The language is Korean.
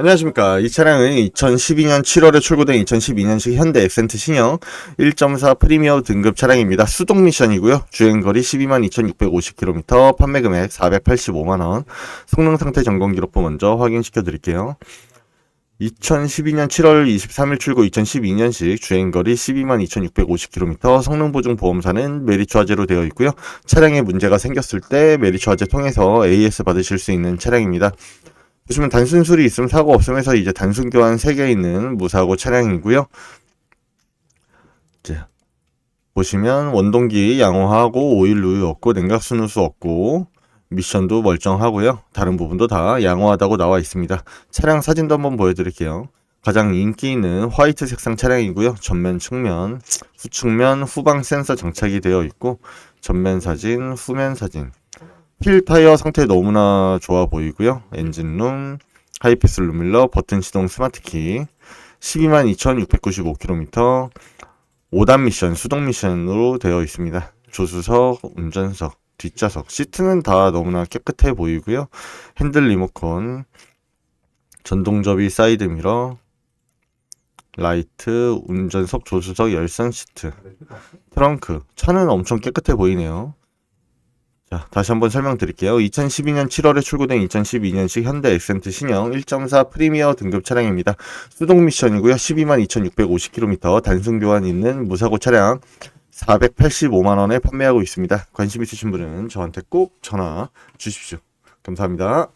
안녕하십니까. 이 차량은 2012년 7월에 출고된 2012년식 현대 엑센트 신형 1.4 프리미어 등급 차량입니다. 수동 미션이고요. 주행거리 122,650km, 판매 금액 485만원, 성능 상태 점검 기록부 먼저 확인시켜 드릴게요. 2012년 7월 23일 출고 2012년식 주행거리 122,650km 성능 보증 보험사는 메리츠 화재로 되어 있고요. 차량에 문제가 생겼을 때 메리츠 화재 통해서 AS 받으실 수 있는 차량입니다. 보시면 단순 수리 있음 사고 없음 해서 이제 단순 교환 3개 있는 무사고 차량이고요. 이제 보시면 원동기 양호하고 오일 누유 없고 냉각 순누수 없고 미션도 멀쩡하고요. 다른 부분도 다 양호하다고 나와 있습니다. 차량 사진도 한번 보여드릴게요. 가장 인기 있는 화이트 색상 차량이고요. 전면 측면, 후측면, 후방 센서 장착이 되어 있고 전면 사진, 후면 사진. 휠 타이어 상태 너무나 좋아 보이고요. 엔진룸, 하이패스 룸밀러, 버튼 시동 스마트키, 122,695km, 5단 미션, 수동 미션으로 되어 있습니다. 조수석, 운전석, 뒷좌석, 시트는 다 너무나 깨끗해 보이고요. 핸들 리모컨, 전동 접이 사이드 미러, 라이트, 운전석, 조수석, 열선 시트, 트렁크, 차는 엄청 깨끗해 보이네요. 자, 다시 한번 설명드릴게요. 2012년 7월에 출고된 2012년식 현대 엑센트 신형 1.4 프리미어 등급 차량입니다. 수동 미션이고요. 122,650km 단순 교환 있는 무사고 차량 485만원에 판매하고 있습니다. 관심 있으신 분은 저한테 꼭 전화 주십시오. 감사합니다.